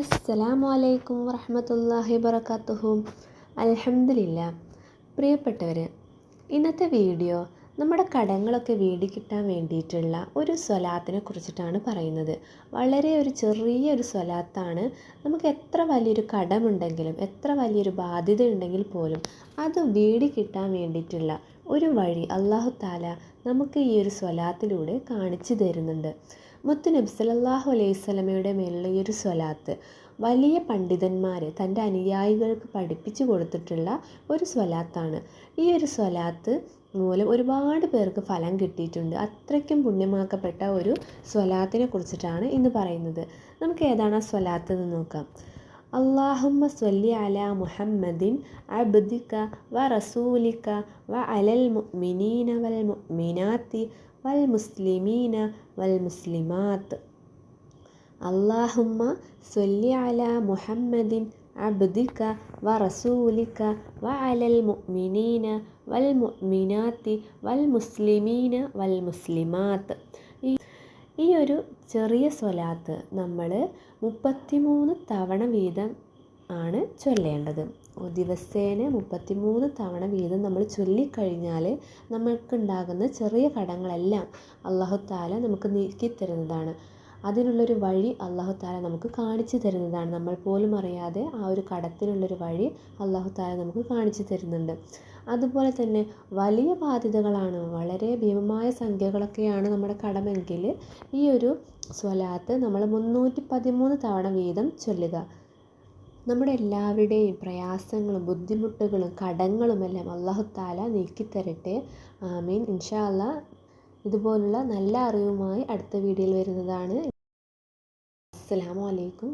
അസ്സലാമു അലൈക്കും വറഹമത്തല്ലാഹി വബർക്കാത്തുഹു അലഹമില്ല പ്രിയപ്പെട്ടവർ ഇന്നത്തെ വീഡിയോ നമ്മുടെ കടങ്ങളൊക്കെ കിട്ടാൻ വേണ്ടിയിട്ടുള്ള ഒരു സ്വലാത്തിനെ കുറിച്ചിട്ടാണ് പറയുന്നത്. വളരെ ഒരു ചെറിയൊരു സ്വലാത്താണ്. നമുക്ക് എത്ര വലിയൊരു കടമുണ്ടെങ്കിലും എത്ര വലിയൊരു ബാധ്യത ഉണ്ടെങ്കിൽ പോലും അത് കിട്ടാൻ വേണ്ടിയിട്ടുള്ള ഒരു വഴി അള്ളാഹു താല നമുക്ക് ഈ ഒരു സ്വലാത്തിലൂടെ കാണിച്ചു തരുന്നുണ്ട്. മുത്തു നബി സല്ലല്ലാഹു അലൈഹി സ്വലമയുടെ മേലുള്ള ഈ ഒരു സ്വലാത്ത് വലിയ പണ്ഡിതന്മാർ തന്റെ അനുയായികൾക്ക് പഠിപ്പിച്ചു കൊടുത്തിട്ടുള്ള ഒരു സ്വലാത്താണ്. ഈ ഒരു സ്വലാത്ത് മൂലം ഒരുപാട് പേർക്ക് ഫലം കിട്ടിയിട്ടുണ്ട്. അത്രയ്ക്കും പുണ്യമാക്കപ്പെട്ട ഒരു സ്വലാത്തിനെ കുറിച്ചിട്ടാണ് ഇന്ന് പറയുന്നത്. നമുക്ക് ഏതാണ് ആ സ്വലാത്ത് എന്ന് നോക്കാം. اللهم صل على محمد عبدك ورسولك وعلى المؤمنين والمؤمنات والمسلمين والمسلمات. اللهم صل على محمد عبدك ورسولك وعلى المؤمنين والمؤمنات والمسلمين والمسلمات. ഈ ഒരു ചെറിയ സ്വലാത്ത് നമ്മൾ മുപ്പത്തിമൂന്ന് തവണ വീതം ആണ് ചൊല്ലേണ്ടത്. ദിവസേന മുപ്പത്തിമൂന്ന് തവണ വീതം നമ്മൾ ചൊല്ലിക്കഴിഞ്ഞാൽ നമുക്കുണ്ടാകുന്ന ചെറിയ കടങ്ങളെല്ലാം അള്ളാഹു താല നമുക്ക് നീക്കി തരുന്നതാണ്. അതിനുള്ളൊരു വഴി അള്ളാഹു താല നമുക്ക് കാണിച്ചു തരുന്നതാണ്. നമ്മൾ പോലും അറിയാതെ ആ ഒരു കടത്തിനുള്ളൊരു വഴി അള്ളാഹു താല നമുക്ക് കാണിച്ചു തരുന്നുണ്ട്. അതുപോലെ തന്നെ വലിയ ബാധ്യതകളാണ് വളരെ ഭീമമായ സംഖ്യകളൊക്കെയാണ് നമ്മുടെ കടമെങ്കിൽ ഈ ഒരു സ്വലാത്ത് നമ്മൾ മുന്നൂറ്റി പതിമൂന്ന് തവണ വീതം ചൊല്ലുക. നമ്മുടെ എല്ലാവരുടെയും പ്രയാസങ്ങളും ബുദ്ധിമുട്ടുകളും കടങ്ങളുമെല്ലാം അള്ളാഹു താല നീക്കിത്തരട്ടെ. ആമീൻ. ഇൻഷാ അല്ലാ ഇതുപോലുള്ള നല്ല അറിവുമായി അടുത്ത വീഡിയോയിൽ വരുന്നതാണ്. അസ്സലാമു അലൈക്കും.